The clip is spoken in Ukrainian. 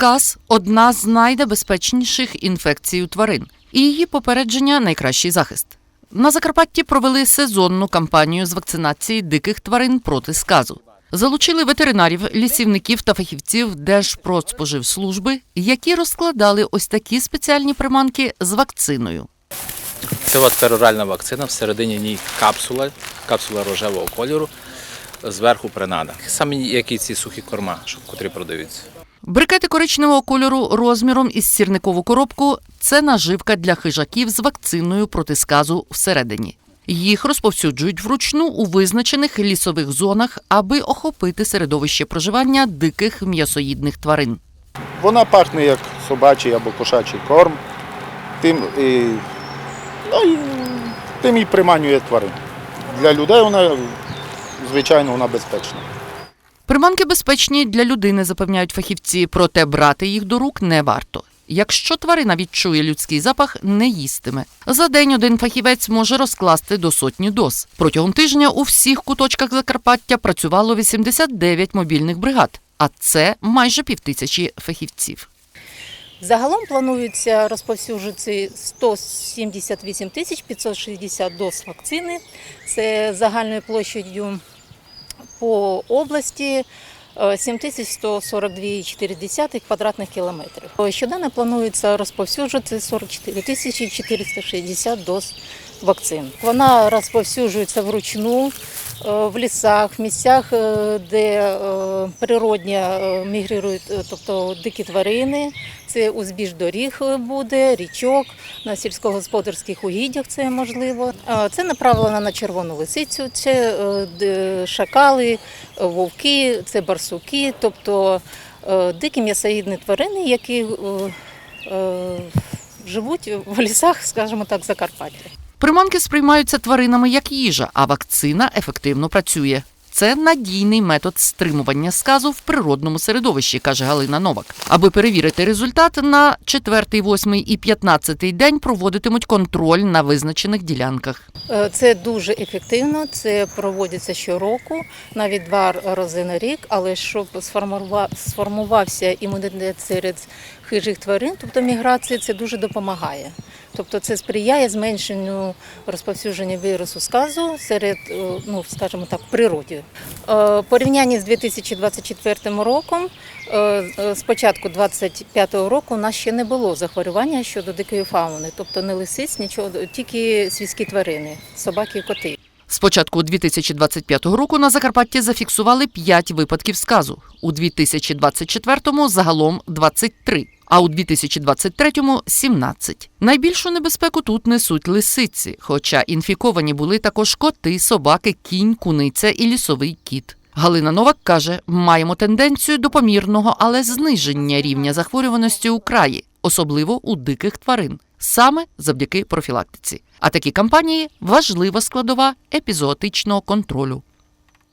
Сказ одна з найнебезпечніших інфекцій у тварин, і її попередження найкращий захист. На Закарпатті провели сезонну кампанію з вакцинації диких тварин проти сказу. Залучили ветеринарів, лісівників та фахівців Держпродспоживслужби, які розкладали ось такі спеціальні приманки з вакциною. Це от пероральна вакцина, всередині ній капсула, капсула рожевого кольору, зверху принада. Самі як і ці сухі корма, котрі продаються. Брикети коричневого кольору розміром із сірникову коробку це наживка для хижаків з вакциною проти сказу всередині. Їх розповсюджують вручну у визначених лісових зонах, аби охопити середовище проживання диких м'ясоїдних тварин. Вона пахне як собачий або кошачий корм, тим і, ну, і, тим і приманює тварин. Для людей вона, звичайно, вона безпечна. Приманки безпечні для людини, запевняють фахівці, проте брати їх до рук не варто. Якщо тварина відчує людський запах, не їстиме. За день один фахівець може розкласти до сотні доз. Протягом тижня у всіх куточках Закарпаття працювало 89 мобільних бригад, а це майже півтисячі фахівців. Загалом планується розповсюджувати 178 тисяч 560 доз вакцини. Це загальною площадю по області е, 7142,4 квадратних кілометрів. Щоденно планується розповсюджувати 44 тисячі 460 доз вакцин. Вона розповсюджується вручну е, в лісах, в місцях, е, де е, природньо е, мігрирують, е, тобто дикі тварини. Це узбіж доріг е, буде, річок, на сільськогосподарських угіддях це можливо. Е, Це направлено на червону лисицю, це е, шакали, е, вовки, це барсуки, тобто е, дикі м'ясоїдні тварини, які е, е, живуть в лісах, скажімо так, Закарпаття. Приманки сприймаються тваринами як їжа, а вакцина ефективно працює. Це надійний метод стримування сказу в природному середовищі, каже Галина Новак. Аби перевірити результат, на 4, 8 і 15 день проводитимуть контроль на визначених ділянках. Е, Це дуже ефективно, це проводиться щороку, навіть два рази на рік, але щоб сформува- сформувався імунітет серед хижих тварин, тобто міграції, це дуже допомагає. Тобто це сприяє зменшенню розповсюдження вірусу сказу серед, е, ну скажімо так, природі. Е, порівнянні з 2024 роком, е, е, початку 2025 року, у нас ще не було захворювання щодо дикої фауни, тобто не лисиць, нічого, тільки свійські тварини, собаки і коти. З початку 2025 року на Закарпатті зафіксували 5 випадків сказу. У 2024-му загалом 23, а у 2023-му – 17. Найбільшу небезпеку тут несуть лисиці, хоча інфіковані були також коти, собаки, кінь, куниця і лісовий кіт. Галина Новак каже, маємо тенденцію до помірного, але зниження рівня захворюваності у краї, особливо у диких тварин, саме завдяки профілактиці. А такі кампанії важлива складова епізоотичного контролю.